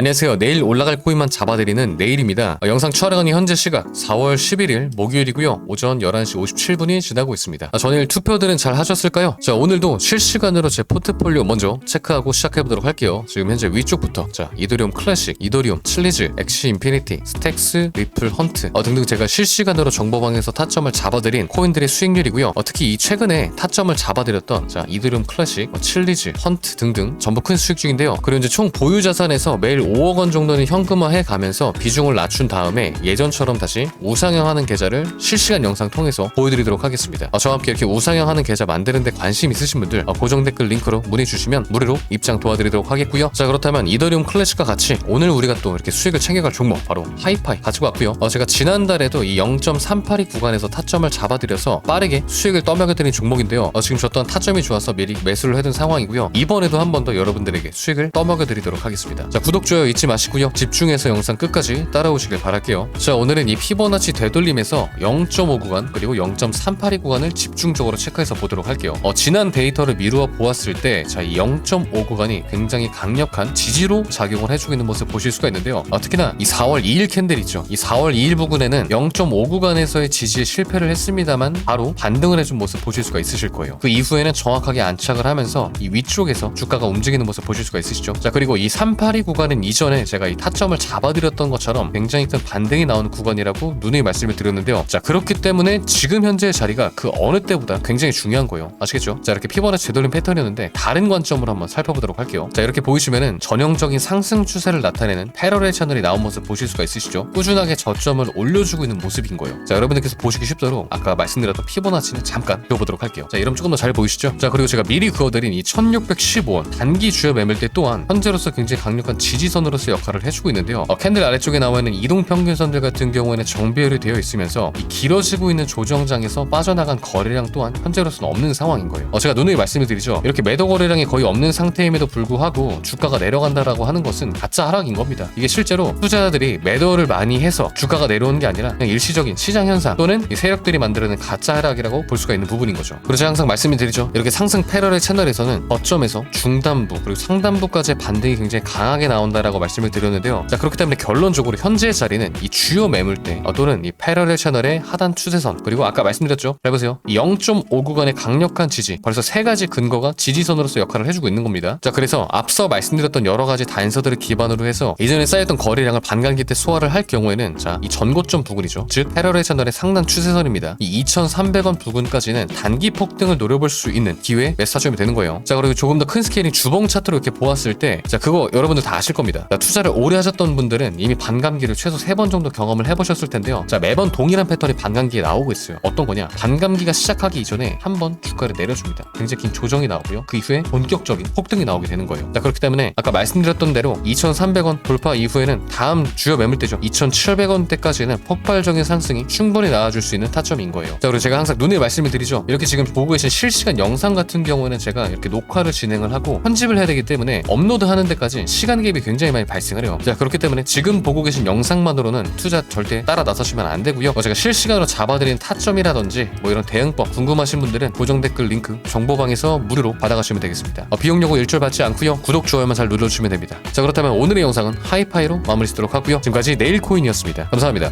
안녕하세요. 내일 올라갈 코인만 잡아드리는 내일입니다. 어, 영상 촬영은 현재 시각 4월 11일 목요일이고요. 오전 11시 57분이 지나고 있습니다. 아, 전일 투표들은 잘 하셨을까요? 자, 오늘도 실시간으로 제 포트폴리오 먼저 체크하고 시작해보도록 할게요. 지금 현재 위쪽부터 자, 이더리움 클래식, 이더리움, 칠리즈, 엑시 인피니티, 스택스, 리플, 헌트 어, 등등 제가 실시간으로 정보방에서 타점을 잡아드린 코인들의 수익률이고요. 어, 특히 이 최근에 타점을 잡아드렸던 자, 이더리움 클래식, 어, 칠리즈, 헌트 등등 전부 큰 수익 중인데요. 그리고 이제 총 보유 자산에서 매일 5억 원 정도는 현금화해 가면서 비중을 낮춘 다음에 예전처럼 다시 우상향하는 계좌를 실시간 영상 통해서 보여드리도록 하겠습니다. 어, 저와 함께 이렇게 우상향하는 계좌 만드는데 관심 있으신 분들 어, 고정 댓글 링크로 문의 주시면 무료로 입장 도와드리도록 하겠고요. 자 그렇다면 이더리움 클래식과 같이 오늘 우리가 또 이렇게 수익을 챙겨갈 종목 바로 하이파이 가지고 왔고요. 어, 제가 지난달에도 이 0.382 구간에서 타점을 잡아드려서 빠르게 수익을 떠먹여드린 종목인데요. 어, 지금 줬던 타점이 좋아서 미리 매수를 해둔 상황이고요. 이번에도 한 번 더 여러분들에게 수익을 떠먹여드리도록 하겠습니다. 자 구독 좋아요 잊지 마시고요. 집중해서 영상 끝까지 따라오시길 바랄게요. 자 오늘은 이 피보나치 되돌림에서 0.5 구간 그리고 0.382 구간을 집중적으로 체크해서 보도록 할게요. 어, 지난 데이터를 미루어 보았을 때 자 이 0.5 구간이 굉장히 강력한 지지로 작용을 해주고 있는 모습 보실 수가 있는데요. 어, 특히나 이 4월 2일 캔들 있죠. 이 4월 2일 부근에는 0.5 구간에서의 지지에 실패를 했습니다만 바로 반등을 해준 모습 보실 수가 있으실 거예요. 그 이후에는 정확하게 안착을 하면서 이 위쪽에서 주가가 움직이는 모습 보실 수가 있으시죠. 자 그리고 이 382 구간은 이전에 제가 이 타점을 잡아드렸던 것처럼 굉장히 큰 반등이 나오는 구간이라고 누누이 말씀을 드렸는데요. 자 그렇기 때문에 지금 현재의 자리가 그 어느 때보다 굉장히 중요한 거예요. 아시겠죠? 자 이렇게 피보나치 되돌림 패턴이었는데 다른 관점으로 한번 살펴보도록 할게요. 자 이렇게 보이시면은 전형적인 상승 추세를 나타내는 패러렐 채널이 나온 모습 보실 수가 있으시죠? 꾸준하게 저점을 올려주고 있는 모습인 거예요. 자 여러분들께서 보시기 쉽도록 아까 말씀드렸던 피보나치는 잠깐 그어보도록 할게요. 자 이러면 조금 더 잘 보이시죠? 자 그리고 제가 미리 그어드린 이 1615원 단기 주요 매물대 또한 현재로서 굉장히 강력한 지지 선으로서 역할을 해주고 있는데요. 어, 캔들 아래쪽에 나와 있는 이동 평균선들 같은 경우에는 정배열이 되어 있으면서 이 길어지고 있는 조정장에서 빠져나간 거래량 또한 현재로서는 없는 상황인 거예요. 어, 제가 누누이 말씀을 드리죠. 이렇게 매도 거래량이 거의 없는 상태임에도 불구하고 주가가 내려간다라고 하는 것은 가짜 하락인 겁니다. 이게 실제로 투자자들이 매도를 많이 해서 주가가 내려오는 게 아니라 그냥 일시적인 시장 현상 또는 이 세력들이 만들어낸 가짜 하락이라고 볼 수가 있는 부분인 거죠. 그래서 항상 말씀을 드리죠. 이렇게 상승 패러의 채널에서는 어점에서 중단부 그리고 상단부까지의 반등이 굉장히 강하게 나온다 라고 말씀을 드렸는데요. 자 그렇기 때문에 결론적으로 현재의 자리는 이 주요 매물대 어, 또는 이 패러렐 채널의 하단 추세선 그리고 아까 말씀드렸죠. 해보세요. 이0.5 구간의 강력한 지지 벌써 세 가지 근거가 지지선으로서 역할을 해주고 있는 겁니다. 자 그래서 앞서 말씀드렸던 여러 가지 단서들을 기반으로 해서 이전에 쌓였던 거래량을 반감기 때 소화를 할 경우에는 자이 전고점 부근이죠. 즉 패러렐 채널의 상단 추세선입니다. 이 2,300원 부근까지는 단기 폭등을 노려볼 수 있는 기회 메타점이 되는 거예요. 자 그리고 조금 더 큰 스케일인 주봉 차트로 이렇게 보았을 때 자 그거 여러분들 다 아실 겁니다. 자, 투자를 오래 하셨던 분들은 이미 반감기를 최소 3번 정도 경험을 해보셨을 텐데요. 자 매번 동일한 패턴이 반감기에 나오고 있어요. 어떤 거냐? 반감기가 시작하기 이전에 한 번 주가를 내려줍니다. 굉장히 긴 조정이 나오고요. 그 이후에 본격적인 폭등이 나오게 되는 거예요. 자 그렇기 때문에 아까 말씀드렸던 대로 2,300원 돌파 이후에는 다음 주요 매물대죠. 2,700원대까지는 폭발적인 상승이 충분히 나와줄 수 있는 타점인 거예요. 자 그리고 제가 항상 눈에 말씀을 드리죠. 이렇게 지금 보고 계신 실시간 영상 같은 경우에는 제가 이렇게 녹화를 진행을 하고 편집을 해야 되기 때문에 업로드 하는 데까지 시간 갭이 굉장히 많이 발생을 해요. 자 그렇기 때문에 지금 보고 계신 영상만으로는 투자 절대 따라 나서시면 안 되고요. 어, 제가 실시간으로 잡아드린 타점이라든지 뭐 이런 대응법 궁금하신 분들은 고정 댓글 링크 정보방에서 무료로 받아가시면 되겠습니다. 어, 비용 요구 일절 받지 않고요. 구독 좋아요만 잘 눌러주시면 됩니다. 자 그렇다면 오늘의 영상은 하이파이로 마무리 짓도록 하고요. 지금까지 네일코인이었습니다. 감사합니다.